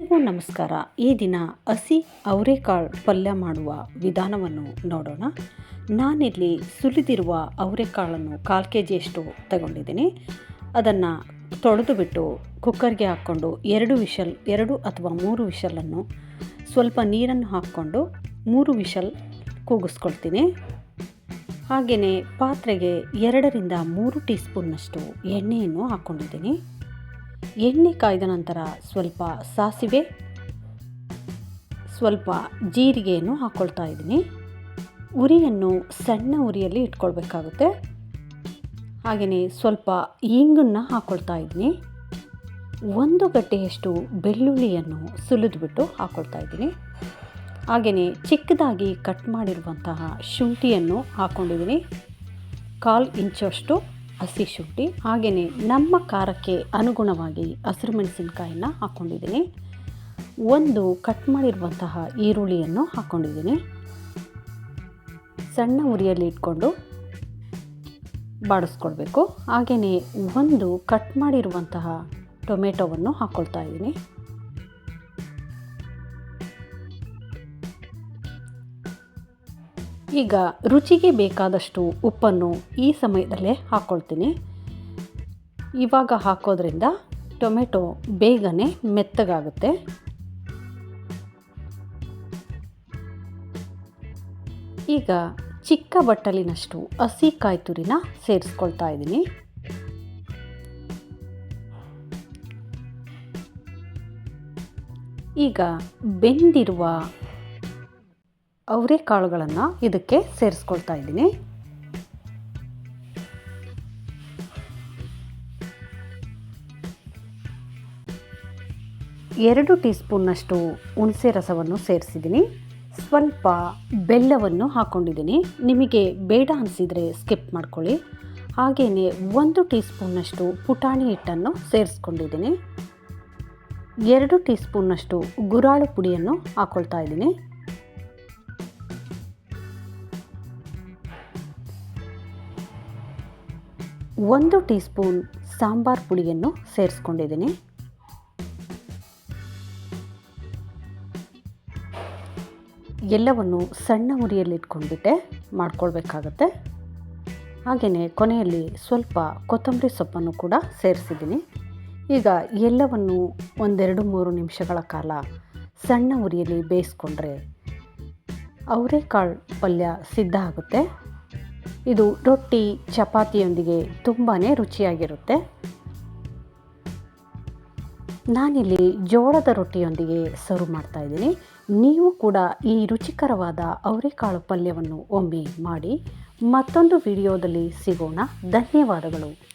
ನಮಸ್ಕಾರ. ಈ ದಿನ ಹಸಿ ಅವರೆಕಾಳು ಪಲ್ಯ ಮಾಡುವ ವಿಧಾನವನ್ನು ನೋಡೋಣ. ನಾನಿಲ್ಲಿ ಸುಲಿದಿರುವ ಅವರೆಕಾಳನ್ನು ಕಾಲು ಕೆ ಜಿಯಷ್ಟು ತಗೊಂಡಿದ್ದೀನಿ. ಅದನ್ನು ತೊಳೆದು ಬಿಟ್ಟು ಕುಕ್ಕರ್ಗೆ ಹಾಕ್ಕೊಂಡು ಎರಡು ವಿಷಲ್, ಎರಡು ಅಥವಾ ಮೂರು ವಿಷಲನ್ನು ಸ್ವಲ್ಪ ನೀರನ್ನು ಹಾಕ್ಕೊಂಡು ಮೂರು ವಿಷಲ್ ಕೂಗಿಸ್ಕೊಳ್ತೀನಿ. ಹಾಗೆಯೇ ಪಾತ್ರೆಗೆ ಎರಡರಿಂದ ಮೂರು ಟೀ ಸ್ಪೂನ್ನಷ್ಟು ಎಣ್ಣೆಯನ್ನು ಹಾಕ್ಕೊಂಡಿದ್ದೀನಿ. ಎಣ್ಣೆ ಕಾಯ್ದ ನಂತರ ಸ್ವಲ್ಪ ಸಾಸಿವೆ, ಸ್ವಲ್ಪ ಜೀರಿಗೆಯನ್ನು ಹಾಕ್ಕೊಳ್ತಾ ಇದ್ದೀನಿ. ಉರಿಯನ್ನು ಸಣ್ಣ ಉರಿಯಲ್ಲಿ ಇಟ್ಕೊಳ್ಬೇಕಾಗುತ್ತೆ. ಹಾಗೆಯೇ ಸ್ವಲ್ಪ ಇಂಗನ್ನು ಹಾಕ್ಕೊಳ್ತಾ ಇದ್ದೀನಿ. ಒಂದು ಗಡ್ಡೆಯಷ್ಟು ಬೆಳ್ಳುಳ್ಳಿಯನ್ನು ಸುಲಿದ್ಬಿಟ್ಟು ಹಾಕ್ಕೊಳ್ತಾ ಇದ್ದೀನಿ. ಹಾಗೆಯೇ ಚಿಕ್ಕದಾಗಿ ಕಟ್ ಮಾಡಿರುವಂತಹ ಶುಂಠಿಯನ್ನು ಹಾಕ್ಕೊಂಡಿದ್ದೀನಿ ಕಾಲು ಇಂಚಷ್ಟು ಹಸಿ ಶುಂಠಿ ಹಾಗೆಯೇ ನಮ್ಮ ಖಾರಕ್ಕೆ ಅನುಗುಣವಾಗಿ ಹಸಿರು ಮೆಣಸಿನಕಾಯಿನ ಹಾಕ್ಕೊಂಡಿದ್ದೀನಿ. ಒಂದು ಕಟ್ ಮಾಡಿರುವಂತಹ ಈರುಳ್ಳಿಯನ್ನು ಹಾಕ್ಕೊಂಡಿದ್ದೀನಿ. ಸಣ್ಣ ಉರಿಯಲ್ಲಿ ಇಟ್ಕೊಂಡು ಬಾಡಿಸ್ಕೊಳ್ಬೇಕು ಹಾಗೆಯೇ ಒಂದು ಕಟ್ ಮಾಡಿರುವಂತಹ ಟೊಮೆಟೊವನ್ನು ಹಾಕ್ಕೊಳ್ತಾ ಇದ್ದೀನಿ. ಈಗ ರುಚಿಗೆ ಬೇಕಾದಷ್ಟು ಉಪ್ಪನ್ನು ಈ ಸಮಯದಲ್ಲೇ ಹಾಕ್ಕೊಳ್ತೀನಿ ಇವಾಗ ಹಾಕೋದ್ರಿಂದ ಟೊಮೆಟೊ ಬೇಗನೆ ಮೆತ್ತಗಾಗುತ್ತೆ. ಈಗ ಚಿಕ್ಕ ಬಟ್ಟಲಿನಷ್ಟು ಹಸಿ ಕಾಯಿ ತುರಿನ ಸೇರಿಸ್ಕೊಳ್ತಾ ಇದ್ದೀನಿ. ಈಗ ಬೆಂದಿರುವ ಅವರೆಕಾಳುಗಳನ್ನು ಇದಕ್ಕೆ ಸೇರಿಸ್ಕೊಳ್ತಾ ಇದ್ದೀನಿ. ಎರಡು ಟೀ ಸ್ಪೂನ್ನಷ್ಟು ಹುಣಸೆ ರಸವನ್ನು ಸೇರಿಸಿದ್ದೀನಿ. ಸ್ವಲ್ಪ ಬೆಲ್ಲವನ್ನು ಹಾಕ್ಕೊಂಡಿದ್ದೀನಿ ನಿಮಗೆ ಬೇಡ ಅನಿಸಿದರೆ ಸ್ಕಿಪ್ ಮಾಡ್ಕೊಳ್ಳಿ. ಹಾಗೆಯೇ ಒಂದು ಟೀ ಸ್ಪೂನ್ನಷ್ಟು ಪುಟಾಣಿ ಹಿಟ್ಟನ್ನು ಸೇರಿಸ್ಕೊಂಡಿದ್ದೀನಿ. ಎರಡು ಟೀ ಸ್ಪೂನ್ನಷ್ಟು ಗುರಾಳು ಪುಡಿಯನ್ನು ಹಾಕ್ಕೊಳ್ತಾ ಇದ್ದೀನಿ. ಒಂದು ಟೀ ಸ್ಪೂನ್ ಸಾಂಬಾರ್ ಪುಡಿಯನ್ನು ಸೇರಿಸ್ಕೊಂಡಿದ್ದೀನಿ. ಎಲ್ಲವನ್ನು ಸಣ್ಣ ಉರಿಯಲ್ಲಿ ಇಟ್ಕೊಂಡ್ಬಿಟ್ಟೆ ಮಾಡ್ಕೊಳ್ಬೇಕಾಗತ್ತೆ. ಹಾಗೆಯೇ ಕೊನೆಯಲ್ಲಿ ಸ್ವಲ್ಪ ಕೊತ್ತಂಬರಿ ಸೊಪ್ಪನ್ನು ಕೂಡ ಸೇರಿಸಿದ್ದೀನಿ. ಈಗ ಎಲ್ಲವನ್ನು ಒಂದೆರಡು ಮೂರು ನಿಮಿಷಗಳ ಕಾಲ ಸಣ್ಣ ಉರಿಯಲ್ಲಿ ಬೇಯಿಸ್ಕೊಂಡ್ರೆ ಅವರೆಕಾಳು ಪಲ್ಯ ಸಿದ್ಧ ಆಗುತ್ತೆ. ಇದು ರೊಟ್ಟಿ, ಚಪಾತಿಯೊಂದಿಗೆ ತುಂಬಾ ರುಚಿಯಾಗಿರುತ್ತೆ. ನಾನಿಲ್ಲಿ ಜೋಳದ ರೊಟ್ಟಿಯೊಂದಿಗೆ ಸರ್ವ್ ಮಾಡ್ತಾಯಿದ್ದೀನಿ ನೀವು ಕೂಡ ಈ ರುಚಿಕರವಾದ ಅವರೆಕಾಳು ಪಲ್ಯವನ್ನು ಒಮ್ಮೆ ಮಾಡಿ ಮತ್ತೊಂದು ವಿಡಿಯೋದಲ್ಲಿ ಸಿಗೋಣ. ಧನ್ಯವಾದಗಳು.